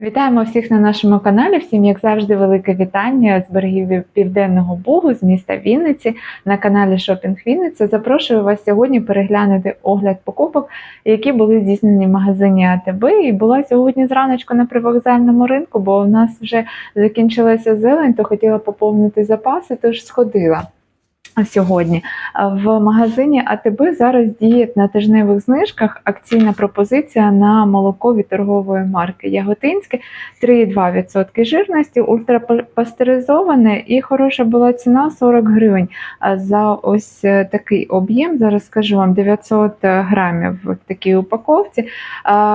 Вітаємо всіх на нашому каналі. Всім, як завжди, велике вітання з берегів Південного Бугу, з міста Вінниці на каналі Шопінг Вінниця. Запрошую вас сьогодні переглянути огляд покупок, які були здійснені в магазині АТБ. І була сьогодні зраночку на привокзальному ринку, бо у нас вже закінчилася зелень, то хотіла поповнити запаси, тож сходила. Сьогодні в магазині АТБ зараз діє на тижневих знижках акційна пропозиція на молоко від торгової марки Яготинське 3,2% жирності, ультрапастеризоване і хороша була ціна 40 гривень за ось е, такий об'єм. Зараз скажу вам 900 грамів в такій упаковці.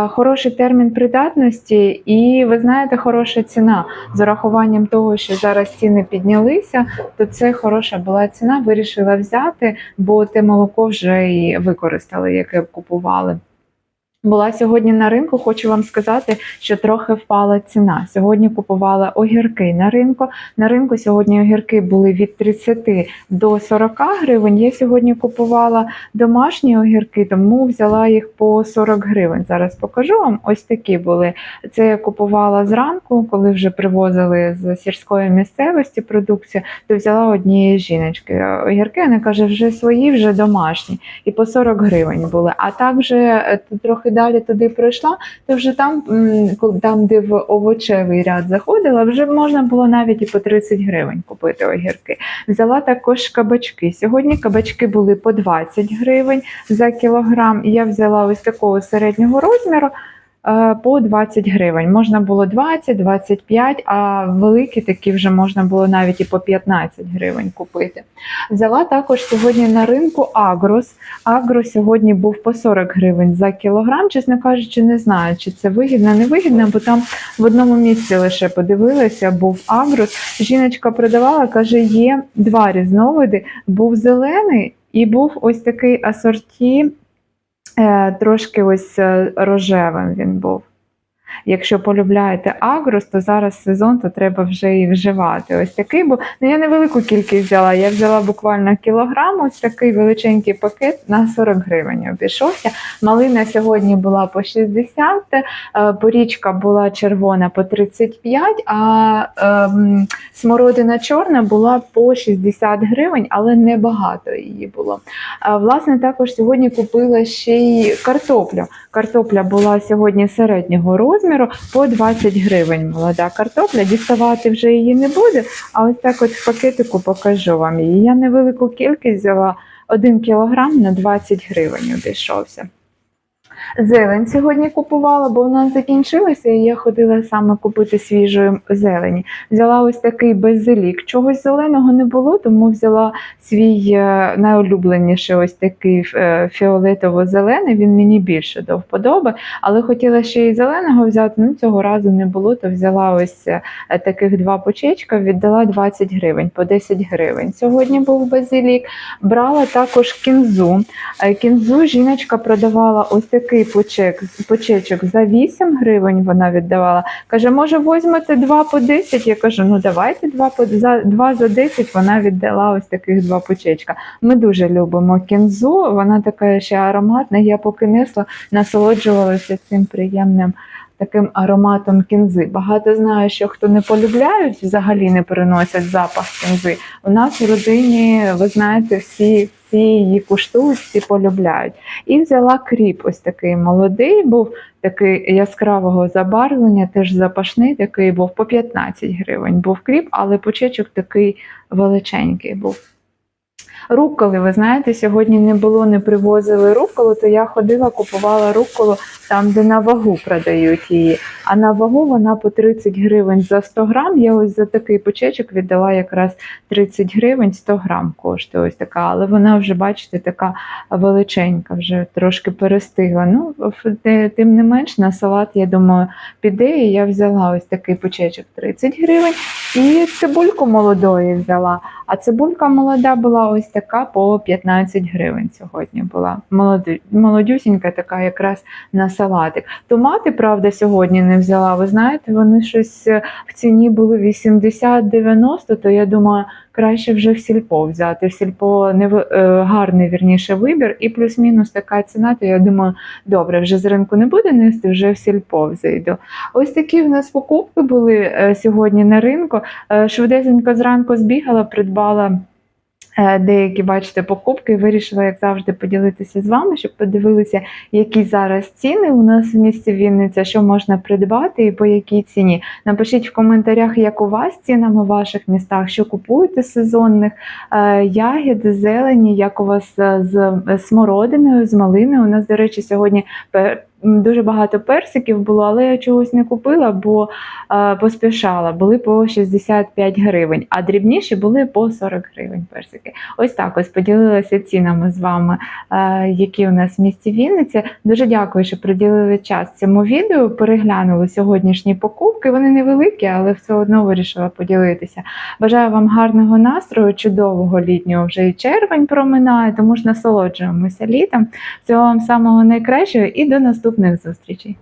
Хороший термін придатності, і ви знаєте, хороша ціна з урахуванням того, що зараз ціни піднялися, то це хороша була ціна. Вирішила взяти, бо те молоко вже і використали, яке купували. Була сьогодні на ринку, хочу вам сказати, що трохи впала ціна. Сьогодні купувала огірки на ринку. На ринку сьогодні огірки були від 30 до 40 гривень. Я сьогодні купувала домашні огірки, тому взяла їх по 40 гривень. Зараз покажу вам. Ось такі були. Це я купувала зранку, коли вже привозили з сільської місцевості продукцію, то взяла однієї жіночки. Огірки вона каже, вже свої, вже домашні. І по 40 гривень були. А також е, далі туди пройшла, то вже там, там, де в овочевий ряд заходила, вже можна було навіть і по 30 гривень купити огірки. Взяла також кабачки. Сьогодні кабачки були по 20 гривень за кілограм. Я взяла ось такого середнього розміру. Е, По 20 гривень можна було 20, 25, а великі такі вже можна було навіть і по 15 гривень купити. Взяла також сьогодні на ринку Агрос. Агро сьогодні був по 40 гривень за кілограм. Чесно кажучи, не знаю, чи це вигідно, не вигідно, бо там в одному місці лише подивилася, був Агрос. Жіночка продавала, каже, є два різновиди: був зелений і був ось такий асорті, трошки ось е, рожевим він був. Якщо полюбляєте агрос, то зараз сезон, то треба вже і вживати. Ось такий був. Ну я невелику кількість взяла. Я взяла буквально кілограм, ось такий величенький пакет на 40 гривень обійшовся. Малина сьогодні була по 60, е, порічка була червона по 35, а ем, смородина чорна була по 60 гривень, але небагато її було. Власне, також сьогодні купила ще й картоплю. Картопля була сьогодні середнього розміру по 20 гривень. Молода картопля. Діставати вже її не буде. А ось так от в пакетику покажу вам її. Я невелику кількість взяла 1 кілограм на 20 гривень обійшовся. Зелень сьогодні купувала, бо вона закінчилася, і я ходила саме купити свіжої зелені. Взяла ось такий базилік. Чогось зеленого не було, тому взяла свій е, найулюбленіший ось такий е, фіолетово-зелений. Він мені більше до вподоби, але хотіла ще й зеленого взяти. Ну цього разу не було, то взяла ось е, таких два почечка, віддала 20 гривень, по 10 гривень. Сьогодні був базилік. Брала також кінзу. Кінзу жіночка продавала ось такий почек, почечок за 8 гривень. Вона віддавала. Каже, може, візьмете два по 10? Я кажу, ну давайте два по за два за 10. Вона віддала ось таких два почечка. Ми дуже любимо кінзу. Вона така ще ароматна. Я поки несла, насолоджувалася цим приємним. Таким ароматом кінзи. Багато знаю, що хто не полюбляють, взагалі не переносять запах кінзи. У нас в родині, ви знаєте, всі, всі її куштують, всі полюбляють. І взяла кріп, ось такий молодий був, такий яскравого забарвлення, теж запашний, такий був по 15 гривень. Був кріп, але почечок такий величенький був. Руколи, ви знаєте, сьогодні не було, не привозили руколу, то я ходила, купувала руколу там, де на вагу продають її. А на вагу вона по 30 гривень за 100 грам. Я ось за такий почечок віддала якраз 30 гривень 100 грам коштує ось така, але вона вже, бачите, така величенька, вже трошки перестигла. Ну, тим не менш, на салат, я думаю, піде. І я взяла ось такий почечок 30 гривень і цибульку молодої взяла. А цибулька молода була ось така по 15 гривень сьогодні була. Молодюсінька така якраз на салатик. Томати, правда, сьогодні не взяла. Ви знаєте, вони щось е, в ціні були 80-90, то я думаю, краще вже в сільпо взяти. В сільпо не в е, гарний вірніше вибір, і плюс-мінус така ціна, то я думаю, добре, вже з ринку не буде нести, вже в сільпо зайду. Ось такі в нас покупки були е, сьогодні на ринку. Е, Швидесенько зранку збігала, придбала. Е, Деякі, бачите, покупки вирішила, як завжди, поділитися з вами, щоб подивилися, які зараз ціни у нас в місті Вінниця, що можна придбати і по якій ціні. Напишіть в коментарях, як у вас з цінами в ваших містах, що купуєте сезонних е, ягід, зелені, як у вас е, з смородиною, з малиною. У нас, до речі, сьогодні дуже багато персиків було, але я чогось не купила, бо е, поспішала. Були по 65 гривень, а дрібніші були по 40 гривень персики. Ось так ось поділилася цінами з вами, е, які у нас в місті Вінниці. Дуже дякую, що приділили час цьому відео. Переглянули сьогоднішні покупки. Вони невеликі, але все одно вирішила поділитися. Бажаю вам гарного настрою, чудового літнього вже і червень проминає, тому ж насолоджуємося літом. Всього вам самого найкращого і до наступних зустрічей.